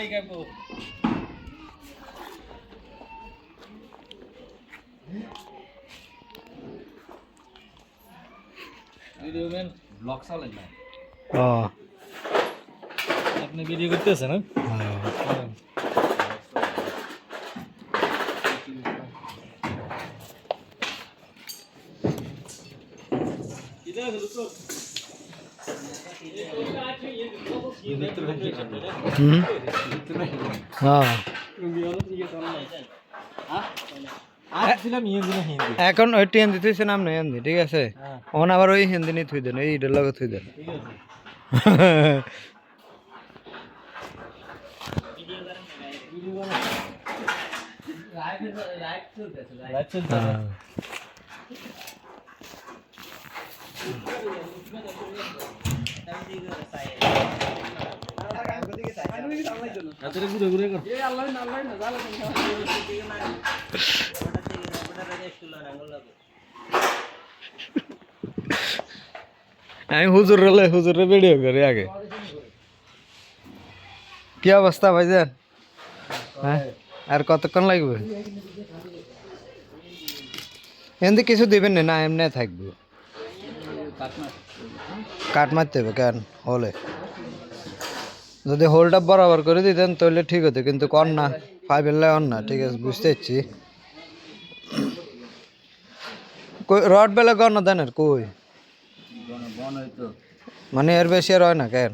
Maiga po. Video man blog চালাই না। ও। আপনি ভিডিও করতেছেন হ্যাঁ? হ্যাঁ। হুম? হ্যাঁ? এখন ওই হিন্দি থুইছে নাম নয় হিন্দি ঠিক আছে? হ্যাঁ। ওন আবার ওই হিন্দি নি থুই দেন এই ইডের লগে থুই দেন হ্যাঁ। ঘুরে ঘুরে আমি হুজুর রে হুজুরে ভিডিও করি আগে। কি অবস্থা ভাইজান? হ্যাঁ? আর কতক্ষণ লাগবে? এমনি কিছু দিবেন না, এমনি থাকবে। কাট মারতে হবে কেন হলে যদি হোলটা বরাবর করে দিতেন তাহলে ঠিক হতো কিন্তু কর না ফাইভের লাই অন না ঠিক আছে বুঝতে পারছি। রড বেলা গণ দেন আর কই? মানে এর বেশি আর হয় না কেন?